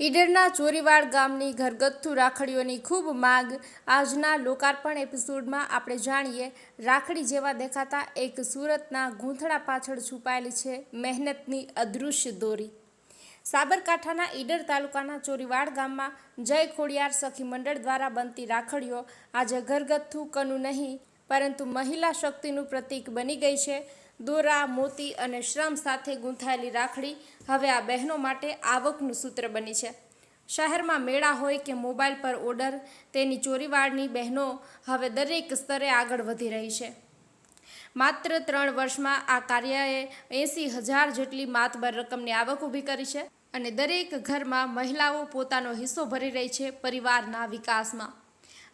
ઈડરના ચોરીવાડ ગામની ઘરગથ્થુ રાખડીઓની ખૂબ માગ. આજના લોકાર્પણ એપિસોડમાં આપણે જાણીએ, રાખડી જેવા દેખાતા એક સુરતના ગૂંથળા પાછળ છુપાયેલી છે મહેનતની અદૃશ્ય દોરી. સાબરકાંઠાના ઈડર તાલુકાના ચોરીવાડ ગામમાં જય ખોડિયાર સખી મંડળ દ્વારા બનતી રાખડીઓ આજે ઘરગથ્થુ કનું નહીં પરંતુ મહિલા શક્તિનું પ્રતીક બની ગઈ છે. દોરા, મોતી અને શ્રમ સાથે ગૂંથાયેલી રાખડી હવે આ બહેનો માટે આવકનું સૂત્ર બની છે. શહેરમાં મેળા હોય કે મોબાઈલ પર ઓર્ડર, તેની ચોરીવાળની બહેનો હવે દરેક સ્તરે આગળ વધી રહી છે. માત્ર ત્રણ વર્ષમાં આ કાર્યએ એંસી હજાર જેટલી માતબર રકમની આવક ઊભી કરી છે અને દરેક ઘરમાં મહિલાઓ પોતાનો હિસ્સો ભરી રહી છે પરિવારના વિકાસમાં.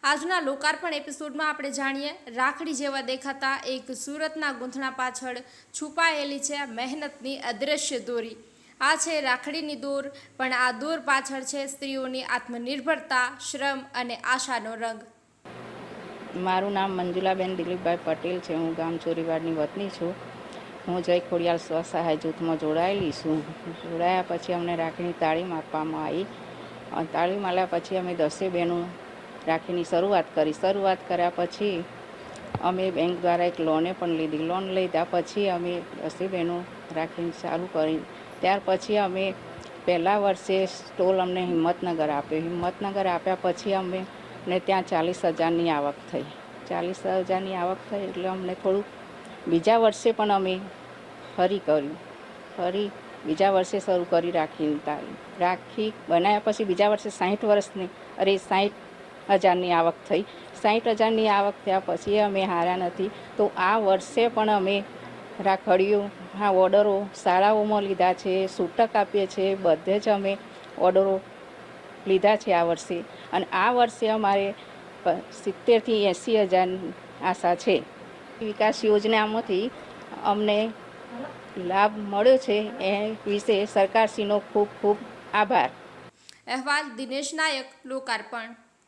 આજના લોકાર્પણ એપિસોડમાં આપણે જાણીએ, રાખડી જેવા દેખાતા એક સુરતના ગૂંથણા પાછળ છુપાયેલી છે મહેનતની અદૃશ્ય દોરી. આ છે રાખડીની દોર, પણ આ દોર પાછળ છે સ્ત્રીઓની આત્મનિર્ભરતા, શ્રમ અને આશાનો રંગ. મારું નામ મંજુલાબેન દિલીપભાઈ પટેલ છે, હું ગામ ચોરીવાડની વતની છું. હું જય ખોડિયાલ સ્વસહાય જૂથમાં જોડાયેલી છું. જોડાયા પછી અમને રાખડી તાળીમ આપવામાં આવી. અને તાળીમ આવ્યા પછી અમે દસે બહેનો રાખીની શરૂઆત કરી. શરૂઆત કર્યા પછી અમે બેંક દ્વારા એક લોને પણ લીધી. લોન લીધા પછી અમે દસી બહેનો રાખીને ચાલુ કરી. ત્યાર પછી અમે પહેલા વર્ષે સ્ટોલ અમને હિંમતનગર આપ્યો. હિંમતનગર આપ્યા પછી અમે ને ત્યાં ચાલીસ હજારની આવક થઈ. ચાલીસ હજારની આવક થઈ એટલે અમને થોડુંક બીજા વર્ષે પણ અમે ફરી કર્યું. ફરી બીજા વર્ષે શરૂ કરી રાખી રાખી બનાવ્યા પછી બીજા વર્ષે સાહીઠ વર્ષની, અરે સાહીઠ હજારની આવક થઈ. સાહીઠ હજારની આવક થયા પછી અમે હાર્યા નથી. તો આ વર્ષે પણ અમે રાખડીઓ, હા, ઓર્ડરો શાળાઓમાં લીધા છે છૂટક આપીએ છીએ બધે જ અમે ઓર્ડરો લીધા છે આ વર્ષે. અને આ વર્ષે અમારે સિત્તેરથી એંસી હજારની આશા છે. વિકાસ યોજનામાંથી અમને લાભ મળ્યો છે એ વિશે સરકારશ્રીનો ખૂબ ખૂબ આભાર. અહેવાલ દિનેશ નાયક, લોકાર્પણ.